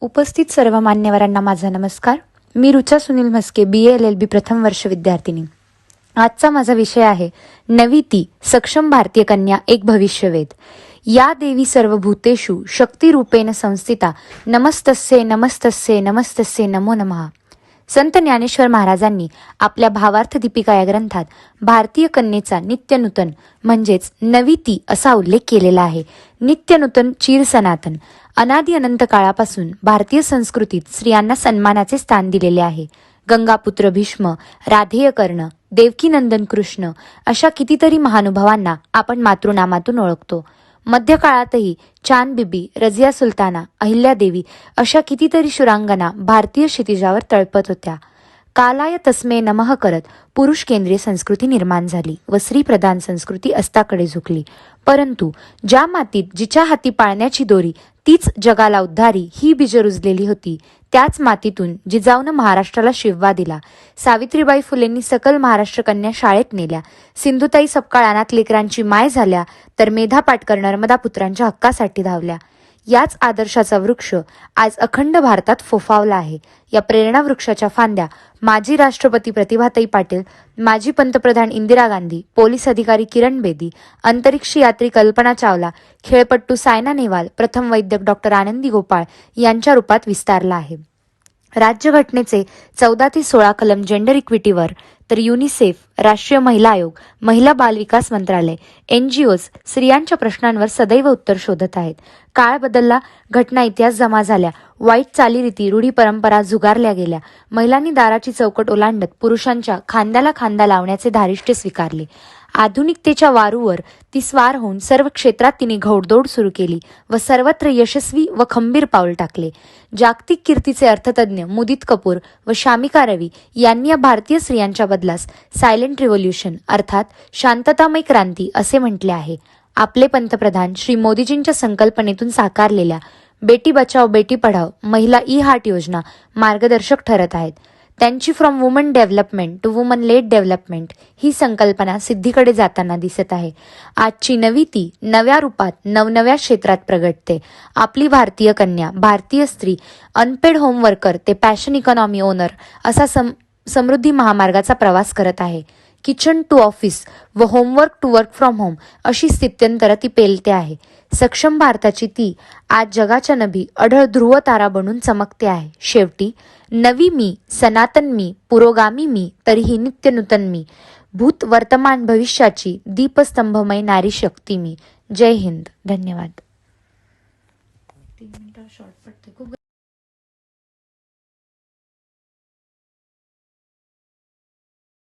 उपस्थित सर्व मान्यवरांना माझा नमस्कार. मी Rucha Sunil Mhaske B L L B प्रथम वर्ष विद्यार्थिनी. आजचा माझा विषय आहे नवी ती सक्षम भारतीय कन्या एक भविष्यवेध. या देवी सर्व भूतेषु शक्तिरूपेण संस्थिता नमस्तस्ये नमस्तस्ये नमस्तस्ये नमो नमः. संत ज्ञानेश्वर महाराजांनी आपल्या भावार्थ दीपिका या ग्रंथात भारतीय कन्येचा नित्यनूतन म्हणजेच नवीती असा उल्लेख केलेला आहे. नित्यनूतन चिर सनातन अनादी अनंत काळापासून भारतीय संस्कृतीत स्त्रियांना सन्मानाचे स्थान दिलेले आहे. गंगापुत्र भीष्म राधेय कर्ण देवकीनंदन कृष्ण अशा कितीतरी महानुभावांना आपण मातृनामातून ओळखतो. मध्यकाळातही चांद बिबी रजिया सुलताना अहिल्यादेवी अशा कितीतरी शुरांगना भारतीय क्षितिजावर तळपत होत्या. कालाय तस्मे नमः करत पुरुष केंद्रीय संस्कृती निर्माण झाली व स्त्रीप्रधान संस्कृती अस्ताकडे झुकली. परंतु ज्या मातीत जिच्या हाती पाळण्याची दोरी तीच जगाला उद्धारी ही बीज रुजलेली होती त्याच मातीतून जिजाऊनं महाराष्ट्राला शिववा दिला. सावित्रीबाई फुलेंनी सकल महाराष्ट्र कन्या शाळेत नेल्या. सिंधुताई सपकाळ अनाथ लेकरांची माय झाल्या तर मेधा पाटकर नर्मदा पुत्रांच्या हक्कासाठी धावल्या. याच आदर्शाचा वृक्ष आज अखंड भारतात फोफावला आहे. या प्रेरणा वृक्षाच्या फांद्या माजी राष्ट्रपती प्रतिभाताई पाटील माजी पंतप्रधान इंदिरा गांधी पोलीस अधिकारी किरण बेदी अंतरिक्ष यात्री कल्पना चावला खेळपट्टू सायना नेहवाल प्रथम वैद्यक डॉक्टर आनंदी गोपाळ यांच्या रूपात विस्तारला आहे. राज्यघटनेचे चौदा ते सोळा कलम जेंडर इक्विटीवर तर युनिसेफ राष्ट्रीय महिला आयोग महिला बाल विकास मंत्रालय एन जी ओज स्त्रियांच्या प्रश्नांवर सदैव उत्तर शोधत आहेत. काळ बदलला घटना इतिहास जमा झाल्या वाईट चालीरीती रूढी परंपरा झुगारल्या गेल्या. महिलांनी दाराची चौकट ओलांडत पुरुषांच्या खांद्याला खांदा लावण्याचे धारिष्ट्य स्वीकारले. आधुनिकतेच्या वारूवर ती स्वार होऊन सर्व क्षेत्रात तिने घोडदौड सुरू केली व सर्वत्र यशस्वी व खंबीर पाऊल टाकले. जागतिक कीर्तीचे अर्थतज्ञ मुदित कपूर व शामिका रवी यांनी या भारतीय स्त्रियांच्या बदलास सायलेंट रिव्होल्युशन अर्थात शांततामय क्रांती असे म्हटले आहे. आपले पंतप्रधान श्री मोदीजींच्या संकल्पनेतून साकारलेल्या बेटी बचाव बेटी पढाव महिला ई हार्ट योजना मार्गदर्शक ठरत आहेत. त्यांची from woman development to woman led development ही संकल्पना सिद्धीकडे जाताना दिसत आहे. आजची नवी ती नव्या रूपात नवनव्या क्षेत्रात प्रगटते. आपली भारतीय कन्या भारतीय स्त्री अनपेड होम वर्कर ते पॅशन इकॉनॉमी ओनर असा सम समृद्धी महामार्गाचा प्रवास करत आहे. किचन टू ऑफिस व homework to work from home अशी स्थित्यंतर ती पेलते आहे. सक्षम भारताची ती आज जगाच्या नभी अढळ ध्रुव तारा बनून चमकते आहे. शेवटी नवी मी सनातन मी पुरोगामी मी तरीही नित्य नूतन मी भूत वर्तमान भविष्याची दीपस्तंभमय नारी शक्ती मी. जय हिंद. धन्यवाद. तीन मिनिटं